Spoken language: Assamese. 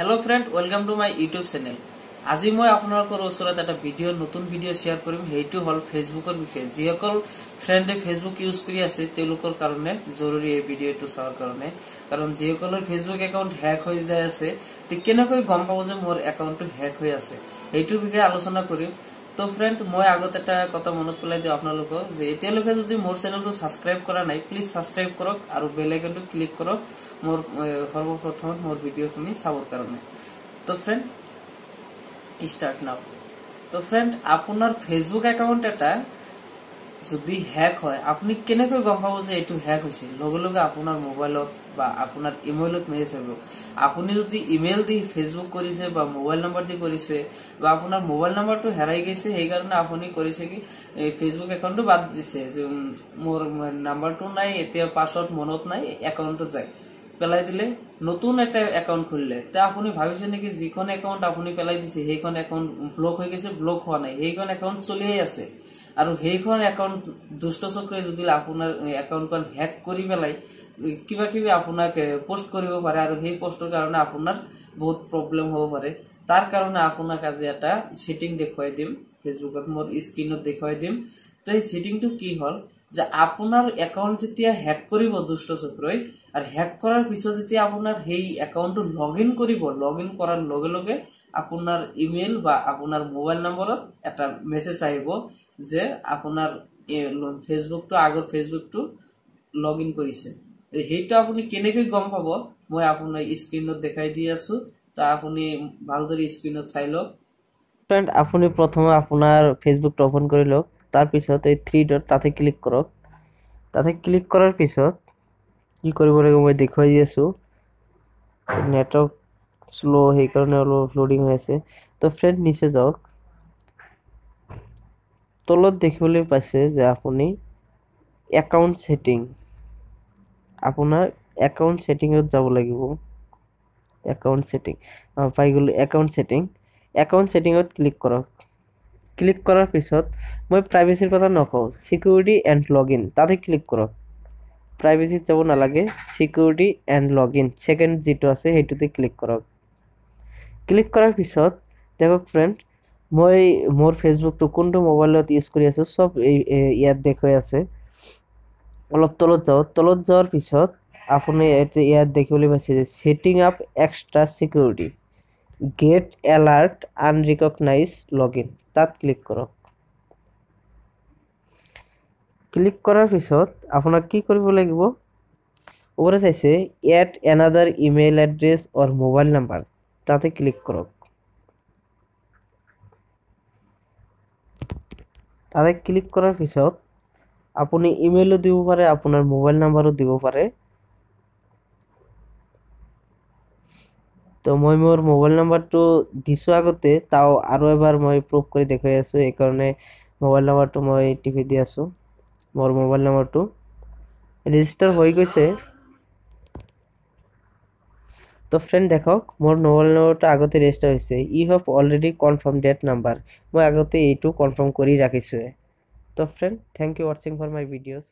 Hello' friend welcome to my YouTube channel আজি মই আপোনালোকৰ ওচৰত এটা ভিডিঅ' নতুন ভিডিঅ' শ্বেয়াৰ কৰিম। সেইটো হ'ল ফেচবুকৰ বিষয়ে। যিসকল ফ্ৰেণ্ডে ফেচবুক ইউজ কৰি আছে তেওঁলোকৰ কাৰণে জৰুৰী এই ভিডিঅ'টো চোৱাৰ কাৰণে। কাৰণ যিসকলৰ ফেচবুক একাউণ্ট হেক হৈ যাই আছে কেনেকৈ গম পাব যে মোৰ একাউণ্টটো হেক হৈ আছে। সেইটোৰ বিষয়ে আলোচনা কৰিম। তো ফ্রেন্ড মই আগত এটা কথা মনত পেলাই দিওঁ আপোনালোকক, যে এতিয়ালৈকে যদি মোৰ চেনেলটো ছাবস্ক্ৰাইব কৰা নাই প্লিজ ছাবস্ক্ৰাইব কৰক আৰু বেল আইকনটো ক্লিক কৰক মোৰ সৰ্বপ্ৰথম মোৰ ভিডিঅ'খিনি চাবৰ কাৰণে। তো ফ্ৰেণ্ড ষ্টাৰ্ট নাও তো ফ্ৰেণ্ড আপোনাৰ ফেচবুক একাউণ্ট এটা যদি হেক হয় আপুনি কেনেকৈ গম পাব যে এইটো হেক হৈছে? লগে লগে আপোনাৰ মোবাইলত বা আপোনাৰ ইমেইলত মেছেজ আহিব। আপুনি যদি ইমেইল দি ফেচবুক কৰিছে বা মোবাইল নম্বৰ দি কৰিছে বা আপোনাৰ মোবাইল নম্বৰটো হেৰাই গৈছে সেইকাৰণে আপুনি কৰিছে কি এই ফেচবুক একাউণ্টটো বাদ দিছে। যে মোৰ নাম্বাৰটো নাই এতিয়া পাছৱৰ্ড মনত নাই একাউণ্টত যায়। পেলাই দিলে নতুন এটা একাউণ্ট খুলিলে। তে আপুনি ভাবিছে নেকি যিখন একাউণ্ট আপুনি পেলাই দিছে সেইখন একাউণ্ট ব্লক হৈ গৈছে ব্লক হোৱা নাই। সেইখন একাউণ্ট চলিয়ে আছে। আৰু সেইখন একাউণ্ট দুষ্ট চক্ৰই যদি আপোনাৰ একাউণ্টখন হেক কৰি পেলাই কিবা কিবি আপোনাক পোষ্ট কৰিব পাৰে আৰু সেই পোষ্টৰ কাৰণে আপোনাৰ বহুত প্ৰব্লেম হ'ব পাৰে। তাৰ কাৰণে আপোনাক আজি এটা ছেটিং দেখুৱাই দিম। ফেচবুকত মোৰ স্ক্ৰীণত দেখুৱাই দিম। তো সেই ছেটিংটো কি হ'ল? যে আপোনাৰ একাউণ্ট যেতিয়া হেক কৰিব দুষ্ট চক্ৰই আৰু হেক কৰাৰ পিছত যেতিয়া আপোনাৰ সেই একাউণ্টটো লগ ইন কৰিব লগ ইন কৰাৰ লগে লগে আপোনাৰ ইমেইল বা আপোনাৰ মোবাইল নম্বৰত এটা মেছেজ আহিব যে আপোনাৰ ফেচবুকটো আগৰ ফেচবুকটো লগ ইন কৰিছে সেইটো আপুনি কেনেকৈ গম পাব? মই আপোনাৰ স্ক্ৰীণত দেখাই দি আছো। তা আপুনি ভালদৰে স্ক্ৰীণত চাই লওক। ফ্ৰেণ্ড আপুনি প্ৰথমে আপোনাৰ ফেচবুকটো অ'পন কৰি লওক। তাৰপিছত এই থ্ৰী ডট তাতে ক্লিক কৰক। তাতে ক্লিক কৰাৰ পিছত কি কৰিব লাগিব মই দেখুৱাই দি আছোঁ। নেটৱৰ্ক শ্ল' সেইকাৰণে অলপ লোডিং হৈ আছে। তো ফ্ৰেণ্ড নিচে যাওক। তলত দেখিবলৈ পাইছে যে আপুনি একাউণ্ট ছেটিং আপোনাৰ একাউণ্ট ছেটিঙত যাব লাগিব। একাউণ্ট ছেটিং পাই গ'লোঁ একাউণ্ট ছেটিং একাউণ্ট ছেটিঙত ক্লিক কৰক। ক্লিক কৰাৰ পিছত মই প্ৰাইভেচিৰ কথা নকওঁ চিকিউৰিটি এণ্ড লগ ইন তাতে ক্লিক কৰক। প্ৰাইভেচিত যাব নালাগে security and log in second যিটো আছে সেইটোতে ক্লিক কৰক। ক্লিক কৰাৰ পিছত দেখক ফ্ৰেণ্ড মই মোৰ ফেচবুকটো কোনটো মোবাইলত ইউজ কৰি আছোঁ চব ইয়াত দেখুৱাই আছে। অলপ তলত যাওঁ তলত যোৱাৰ পিছত আপুনি ইয়াতে- দেখিবলৈ পাইছে যে setting up extra security get alert unrecognised log in তাত ক্লিক কৰক। ক্লিক কৰাৰ পিছত আপোনাক কি কৰিব লাগিব? ওপৰত চাইছে add another email address or mobile number. তাতে ক্লিক কৰক। তাতে ক্লিক কৰাৰ পিছত আপুনি ইমেইলো দিব পাৰে, আপোনাৰ মোবাইল নাম্বাৰো দিব পাৰে। তো মই মোৰ মোবাইল নাম্বাৰটো দিছোঁ আগতে, তাও আৰু এবাৰ মই প্ৰুভ কৰি দেখুৱাই আছোঁ সেইকাৰণে মোবাইল নাম্বাৰটো মই টিপি দি আছোঁ, মোৰ মোবাইল নাম্বাৰটো ৰেজিষ্টাৰ হৈ গৈছে। তো ফ্ৰেণ্ড দেখক মোৰ মোবাইল নম্বৰটো আগতে ৰেজিষ্টাৰ হৈছে। You have already confirm that number মই আগতে এইটো কনফাৰ্ম কৰি ৰাখিছোঁৱে তো ফ্ৰেণ্ড থেংক ইউ ৱাচিং ফৰ মাই ভিডিঅ'ছ